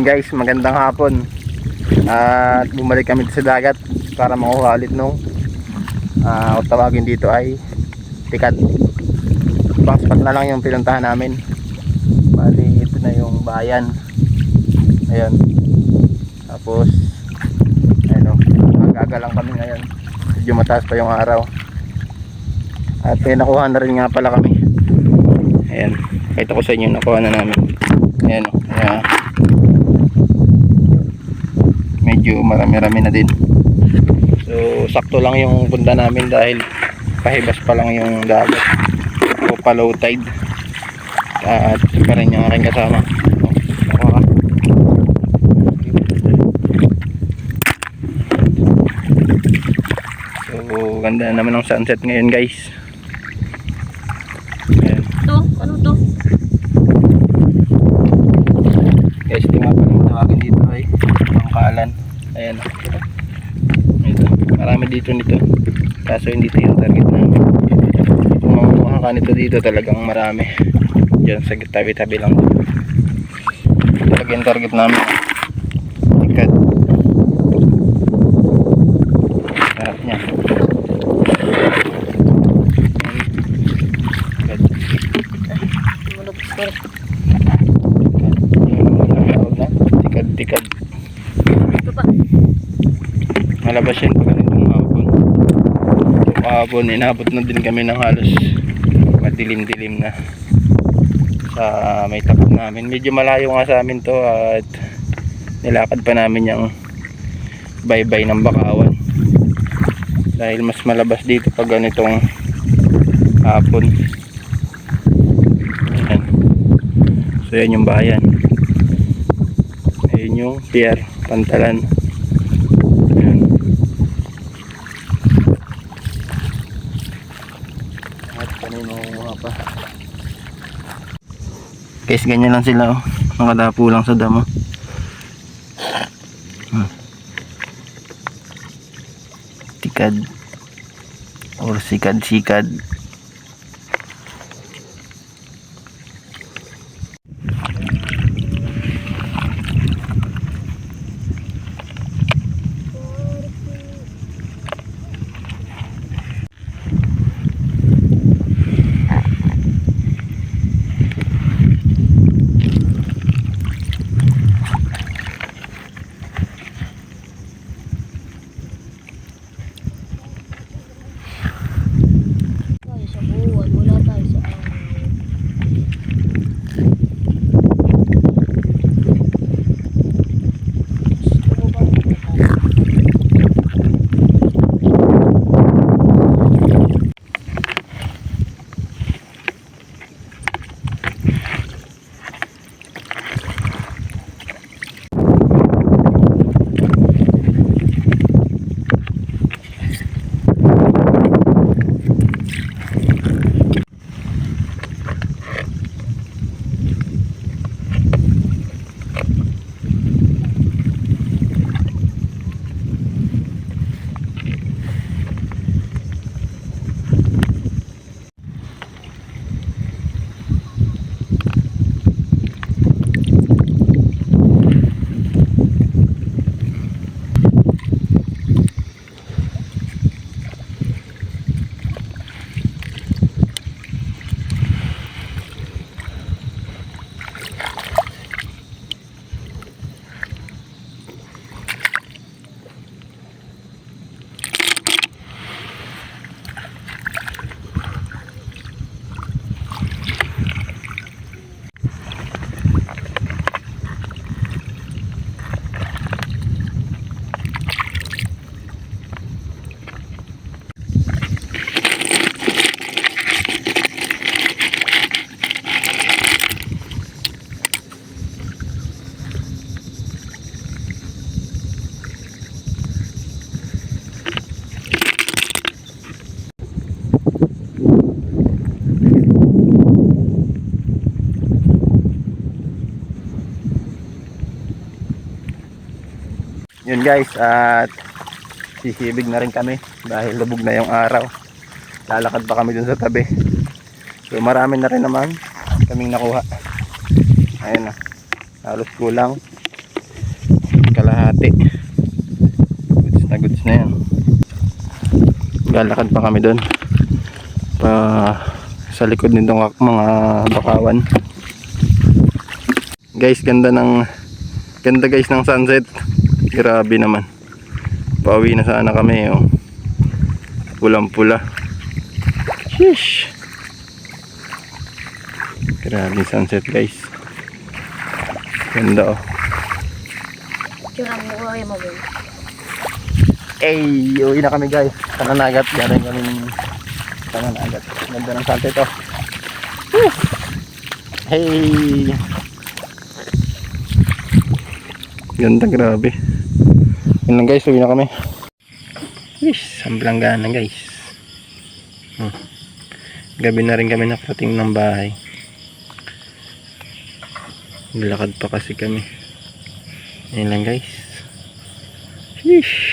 Yun guys, magandang hapon. At bumalik kami sa dagat para makuha ulit nung ah, kung tawagin dito ay tikat. Ibang spot na lang yung pinuntahan namin. Bali, ito na yung bayan. Ayun. Tapos, ayun o, magaga lang kami ngayon. Medyo mataas pa yung araw. At eh, nakuha na rin nga pala kami. Ayan. Kahit ko sa inyo, nakuha na namin. Ayan o. Ayan. Medyo marami-rami na din. So, sakto lang yung punta namin dahil pahibas pa lang yung dagat. O pa low tide. At pa rin yung aking kasama. So, ganda naman ng sunset ngayon guys. Ayan. To? Ano to? Guys, ito nga pala yung tawagin dito ay pangkalan. Ayan. Ito. Marami dito nito. Kaso hindi ito yung target namin. Kung mamuha ka nito dito talagang marami. Diyan sa tabi-tabi lang. Talaga yung target namin. Ikat. Sarap niya. Ikat. Malabas ko rin. Tikad-tikad. Ito pa. Malabas yan pag ganitong hapon. Hapon, inabot na din kami ng halos madilim-dilim na sa may tapat namin. Medyo malayo nga sa amin to at nilakad pa namin yung baybay ng bakawan. Dahil mas malabas dito pag ganitong hapon. Ayan. So yan yung bayan. Ayun yung pier, pantalan. Ayan. At kanino mga pa. Guys, ganyan lang sila oh. Nakadapo lang sa damo. Hmm. Tikad. Or sikad-sikad. Tayo Yun guys, at sisibig na rin kami dahil lubog na yung araw. Lalakad pa kami dun sa tabi. So marami na rin naman kaming nakuha. Ayun na. Halos kulang kalahati. Goods na goods na yan. Galakad pa kami doon. Pa sa likod nitong mga bakawan. Guys, ganda ng ganda guys ng sunset. Grabe naman. Pauwi na sana kami oh. Pulang-pula. Sheesh. Grabe sunset guys. Ganda oh. Ay uwi na kami guys. Kananagat. Galing kami ng Kananagat. Ganda ng sunset oh. Woo! Hey! Ganda, grabe. Yun lang guys, uwi na kami. Yes, ang Belanggana guys. Hmm. Gabi na rin kami nakarating ng bahay. Nilakad pa kasi kami. Ayun lang guys. Sheesh.